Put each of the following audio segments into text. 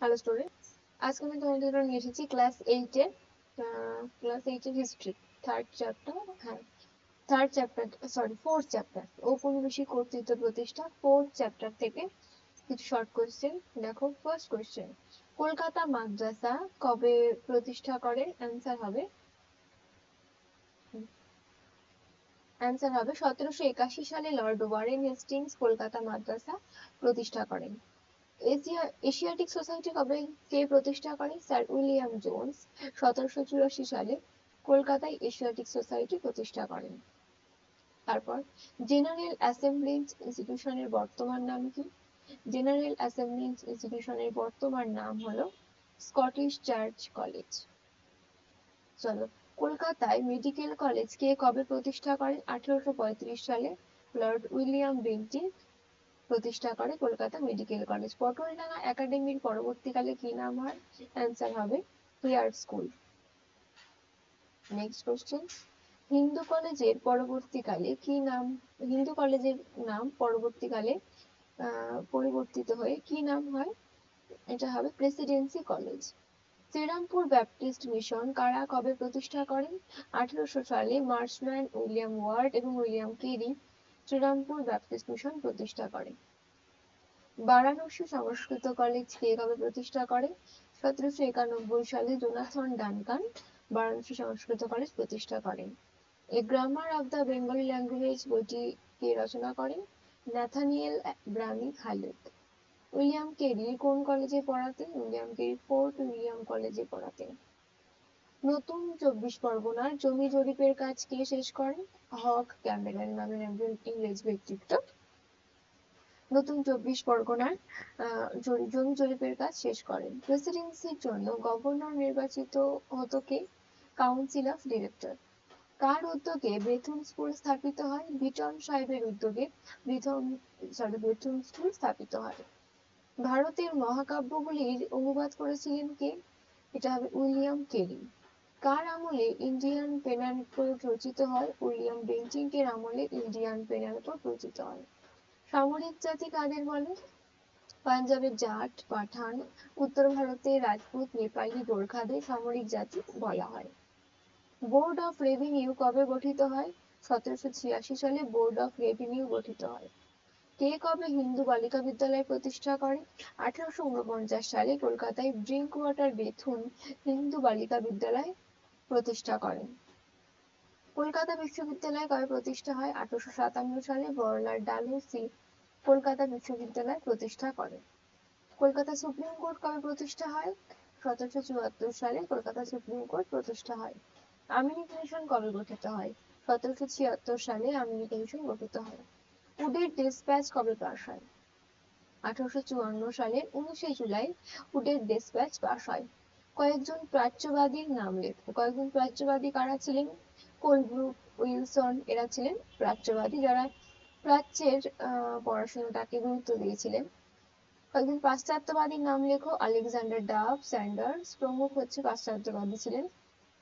Hello student আজকে আমি তোমাদের জন্য নিয়ে এসেছি ক্লাস এইটের ক্লাস এইটের হিস্ট্রি থার্ড চ্যাপ্টার হ্যাঁ third chapter sorry fourth chapter ঔপনিবেশিক কর্তৃত্ব প্রতিষ্ঠা ফোর্থ চ্যাপ্টার থেকে কিছু শর্ট কোয়েশ্চেন দেখো ফার্স্ট কোয়েশ্চেন কলকাতা মাদ্রাসা কবে প্রতিষ্ঠা করে? অ্যান্সার হবে অ্যান্সার হবে সতেরোশো একাশি সালে Lord Warren Hastings Kolkata Madrasa প্রতিষ্ঠা করেন। এশিয়া, এশিয়াটিক সোসাইটি কবে কে প্রতিষ্ঠা করে? স্যার উইলিয়াম জোন্স সতেরোশো চুরাশি সালে কলকাতায় এশিয়াটিক সোসাইটি প্রতিষ্ঠা করেন। তারপর জেনারেল অ্যাসেম্বলিজ ইনস্টিটিউশনের বর্তমান নাম কি? জেনারেল অ্যাসেম্বলিজ ইনস্টিটিউশনের বর্তমান নাম হলো স্কটিশ চার্চ কলেজ। চলো, কলকাতায় মেডিকেল কলেজ কে কবে প্রতিষ্ঠা করেন আঠেরোশো সালে লর্ড উইলিয়াম বেন্টিং প্রতিষ্ঠা করে কলকাতা মেডিকেল কলেজ। পটলডাঙ্গা একাডেমির পরবর্তীকালে কি নাম হয়? অ্যান্সার হবে Hare school next question Hindu কলেজের পরবর্তীকালে কি নাম, হিন্দু কলেজের নাম পরবর্তীকালে পরিবর্তিত হয়ে কি নাম হয়? এটা হবে Presidency College Serampore Baptist Mission কারা কবে প্রতিষ্ঠা করেন? আঠেরোশো সালে মার্চম্যান উইলিয়াম ওয়ার্ড এবং William Carey. Serampore Baptist Mission প্রতিষ্ঠা করে। বারাণসী সংস্কৃত কলেজ কে কবে প্রতিষ্ঠা করে? সতেরোশো একানব্বই সালে Jonathan Duncan Varanasi Sanskrit College প্রতিষ্ঠা করেন। A grammar of the Bengali language বইটি কে রচনা করেন? ন্যাথানিয়েল ব্রানি হালেট উইলিয়াম কেরি কোন কলেজে পড়াতেন? উইলিয়াম কেরি ফোর্ট উইলিয়াম কলেজে পড়াতেন। নতুন চব্বিশ পরগনার জমি জরিপের কাজ কে শেষ করেন? হক ক্যাম্বেলেন নামের একজন ইংরেজ ব্যক্তিত্ব। নতুন চব্বিশ পরগনার জমি জরিপের কাজ শেষ করেন। প্রেসিডেন্সির জন্য গভর্নর নির্বাচিত হতো কে? Council of director. কার উদ্যোগে বেথুন স্কুল স্থাপিত হয়? বিটন সাহেবের উদ্যোগে বিথম সরি বেথুন স্কুল স্থাপিত হয়। ভারতের মহাকাব্যগুলির অনুবাদ করেছিলেন কে? এটা হবে উইলিয়াম কেরি। কার আমলে ইন্ডিয়ান পেনাল কোড রচিত হয়? উইলিয়াম বেন্টিংকের আমলে ইন্ডিয়ান পেনাল কোড রচিত হয়। সামরিক জাতি কাদের বলে? পাঞ্জাবের জাট, পাঠান, উত্তর ভারতে রাজপুত, নেপালি, গোর্খাদের সামরিক জাতি বলা হয়। বোর্ড অফ রেভিনিউ কবে গঠিত হয়? সতেরোশো ছিয়াশি সালে বোর্ড অফ রেভিনিউ গঠিত হয়। কে কবে হিন্দু বালিকা বিদ্যালয় প্রতিষ্ঠা করে? আঠারোশো উনপঞ্চাশ সালে কলকাতায় ড্রিঙ্ক ওয়াটার বেথুন হিন্দু বালিকা বিদ্যালয় প্রতিষ্ঠা করেন। কলকাতা বিশ্ববিদ্যালয় কবে প্রতিষ্ঠা হয়? আঠারোশো সাতান্ন সালে বড়লাট ডালহৌসি কলকাতা বিশ্ববিদ্যালয় প্রতিষ্ঠা করেন। কলকাতা সুপ্রিম কোর্ট কবে প্রতিষ্ঠা হয়? সতেরোশো চুয়াত্তর সালে কলকাতা সুপ্রিম কোর্ট প্রতিষ্ঠা হয়। আমিনি কমিশন কবে গঠিত হয়? সতেরোশো ছিয়াত্তর সালে আমিনি কমিশন গঠিত হয়। উডের ডিসপ্যাচ কবে পাস হয়? আঠারোশো চুয়ান্ন সালের উনিশে জুলাই উডের ডিসপ্যাচ পাস হয়। কয়েকজন প্রাচ্যবাদীর নাম লেখো। কয়েকজন প্রাচ্যবাদী কারা ছিলেন? কোলব্রুক উইলসন এরা ছিলেন প্রাচ্যবাদী যারা প্রাচ্যের পড়াশোনাটাকে গুরুত্ব দিয়েছিলেন। কয়েকজন পাশ্চাত্যবাদীর নাম লেখো। আলেকজান্ডার ডাব স্যান্ডার্স প্রমুখ হচ্ছে পাশ্চাত্যবাদী ছিলেন।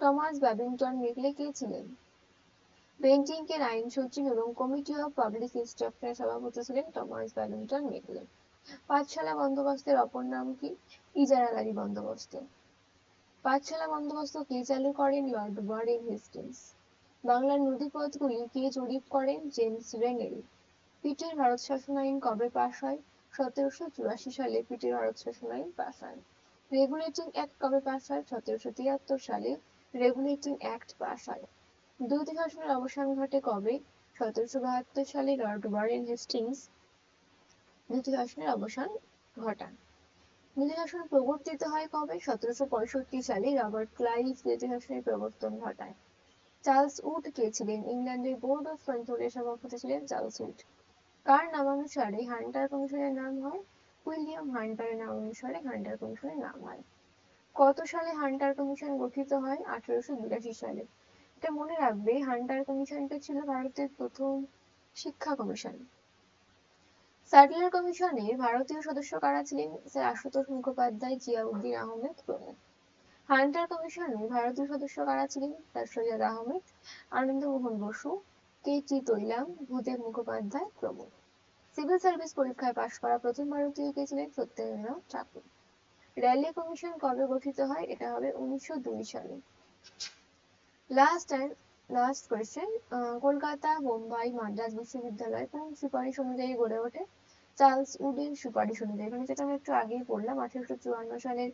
টমাস ব্যাবিংটন মেকলে কে ছিলেন? বেন্টিংকের আইন সচিব এবং কমিটি অফ পাবলিক ইনস্ট্রাকশনের সভাপতি ছিলেন টমাস ব্যাবিংটন মেকলে। পাঠশালা বন্দোবস্তের অপর নাম কি? ইজারাদারি বন্দোবস্ত। পাঠশালা বন্দোবস্ত কে চালু করেন? লর্ড ওয়ারেন হেস্টিংস বাংলার নদীপথগুলি কে জরিপ করেন? জেমস রেনেল পিটের ভারত শাসন আইন কবে পাশ হয়? সতেরোশো চুরাশি সালে পিটের ভারত শাসন আইন পাশ হয়। রেগুলেটিং অ্যাক্ট কবে পাশ হয়? সতেরোশো তিয়াত্তর সালে রেগুলেটিং অ্যাক্ট পাশ হয়। দ্বৈত শাসনের অবসান ঘটে কবে? সতেরোশো বাহাত্তর সালে লর্ড ওয়ারেন হেস্টিংস দ্বিতীয় শাসনের অবসান ঘটান। দ্বিতীয় শাসন প্রবর্তিত হয় কবে? সতেরোশো পঁয়ষট্টি সালে রবার্ট ক্লাইভ দ্বিতীয় শাসনের প্রবর্তন ঘটায়। চার্লস উড কে ছিলেন? ইংল্যান্ডের বোর্ড অফ কন্ট্রোলের সভাপতি ছিলেন চার্লস উড। কার নামানুসারে হান্টার কমিশনের নাম হয়? উইলিয়াম হান্টারের নাম অনুসারে হান্টার কমিশনের নাম হয়। কত সালে হান্টার কমিশন গঠিত হয়? আঠারোশো বিরাশি সালে। এটা মনে রাখবে, হান্টার কমিশনটা ছিল ভারতের প্রথম শিক্ষা কমিশন। স্যাডলার কমিশনের ভারতীয় সদস্য কারা ছিলেন? স্যার আশুতোষ মুখোপাধ্যায়, জিয়াউদ্দিন আহমেদ প্রমুখ হান্টার কমিশনে ভারতীয় সদস্য কারা ছিলেন? Sir Syed Ahmed, Anandamohan Basu K T Telang, Bhudev Mukhopadhyay, প্রমুখ। সিভিল সার্ভিস পরীক্ষায় পাশ করা প্রথম ভারতীয় কে ছিলেন? সত্যেন্দ্রনাথ ঠাকুর। র্যালি কমিশন কবে গঠিত হয়? এটা হবে উনিশশো দুই সালে। Last and last question Kolkata Bombay Madras বিশ্ববিদ্যালয় কোন সুপারিশ অনুযায়ী গড়ে ওঠে? চার্লস উডের সুপারিশ অনুযায়ী। মানে যেটা আমি একটু আগেই বললাম, আঠারোশো চুয়ান্ন সালের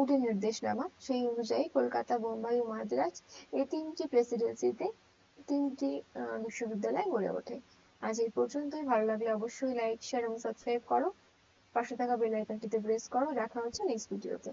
উডের নির্দেশনামা। সেই অনুযায়ী কলকাতা বোম্বাই ও মাদ্রাজ এই তিনটি প্রেসিডেন্সিতে তিনটি বিশ্ববিদ্যালয় গড়ে ওঠে। আজ এই পর্যন্তই। ভালো লাগলে অবশ্যই লাইক শেয়ার এবং সাবস্ক্রাইব করো। পাশে থাকা বেল আইকনটিতে প্রেস করো। দেখা হচ্ছে নেক্সট ভিডিওতে